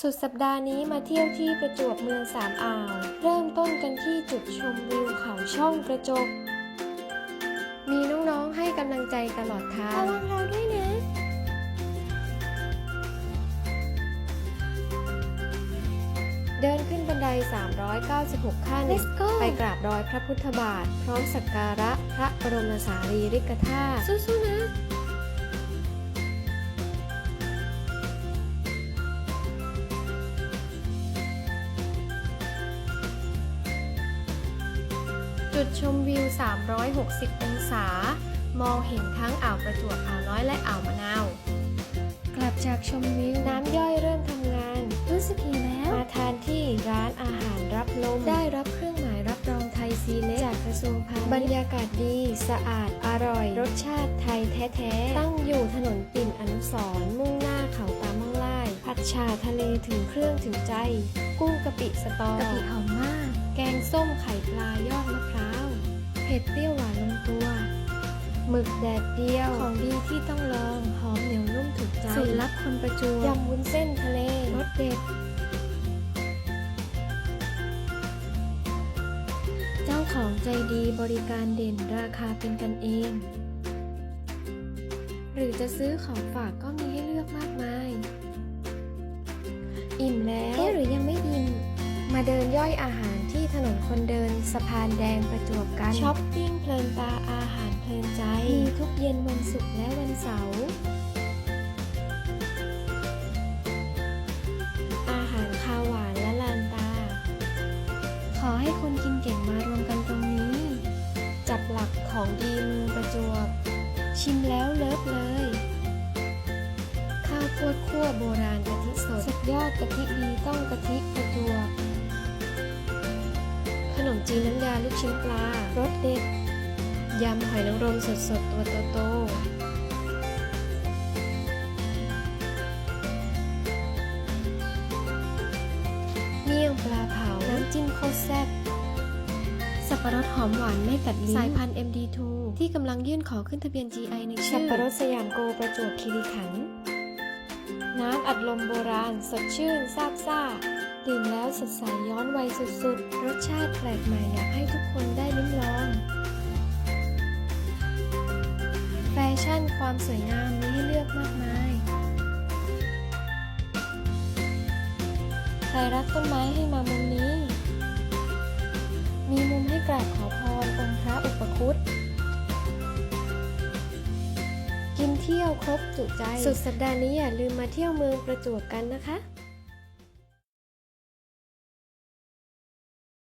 สุดสัปดาห์นี้มาเที่ยวที่ประจวบเมืองสามอ่าว เริ่มต้นกันที่จุดชมวิวเขาช่องกระจก มีน้องๆให้กำลังใจตลอดทางระวังเราด้วยนะ เดินขึ้นบันได 396 ขั้น Let's go ไปกราบรอยพระพุทธบาท พร้อมสักการะพระบรมสารีริกธาตุสู้ๆนะ จุดชมวิว 360 องศา มองเห็นทั้งอ่าวประจวบอ่าวน้อยและอ่าวมะนาว กลับจากชมวิวน้ำย่อยเริ่มทำงาน รู้สึกหิวแล้ว มาทานที่ร้านอาหารรับลม ได้รับเครื่องหมายรับรองไทยซีเล็กจากกระทรวงพาณิชย์ บรรยากาศดี สะอาด อร่อย รสชาติไทยแท้ๆ ตั้งอยู่ถนนปิ่นอนุสรณ์มุ่งหน้าเขาตาม่องไล่ผัดชาทะเลถึงเครื่องถึงใจ กุ้งกะปิสตอกะปิหอมมาก แกงส้มไข่ปลายอดมะพร้าวเผ็ดเปรี้ยวหวานลงตัวหมึกแดดเดียวของดีที่ต้องลองหอมเหนียวนุ่มถูกใจสูตรลับคนประจวบยำวุ้นเส้นทะเลรสเด็ด เจ้าของใจดีบริการเด่นราคาเป็นกันเอง หรือจะซื้อของฝากก็มีให้เลือกมากมาย อิ่มแล้วเอ๊ะหรือยังไม่อิ่มมาเดินย่อยอาหารที่ถ นนคนเดินสะพานแดงประจวบกันช้อปปิ้งเพลินตาอาหารเพลินใจ มีทุกเย็นวันศุกร์และวันเสาร์อาหารคาวหวานและลานตา ขอให้คนกินเก่งมารวมกันตรงนี้ จับหลักของดีเมืองประจวบ ชิมแล้วเลิฟเลย ข้าวโพดคั่วโบราณกะทิสดสุดยอดกะทิดีต้อง ลูกชิ้นปลารสเด็ด ยำหอยนางรมสดๆ ตัวโตๆเมี่ยงปลาเผา น้ำจิ้มโคตรแซ่บ สับปะรดหอมหวานไม่ตัดลิ้น สายพันธุ์ MD2 ที่กำลังยื่นขอขึ้นทะเบียน GI ในชื่อ สับปะรดสยามโกประจวบคีรีขันธ์น้ำอัดลมโบราณ สดชื่นซาบซ่า ดื่มแล้วสดใสย้อนวัยสุดๆ รสชาติแปลกใหม่อยากให้ทุกคนได้ลิ้มลอง แฟชั่นความสวยงามมีให้เลือกมากมาย ใครรักต้นไม้ให้มามุมนี้ มีมุมให้กราบขอพรองค์พระอุปคุตกินเที่ยวครบจุใจ สุดสัปดาห์นี้อย่าลืมมาเที่ยวเมืองประจวบกันนะคะ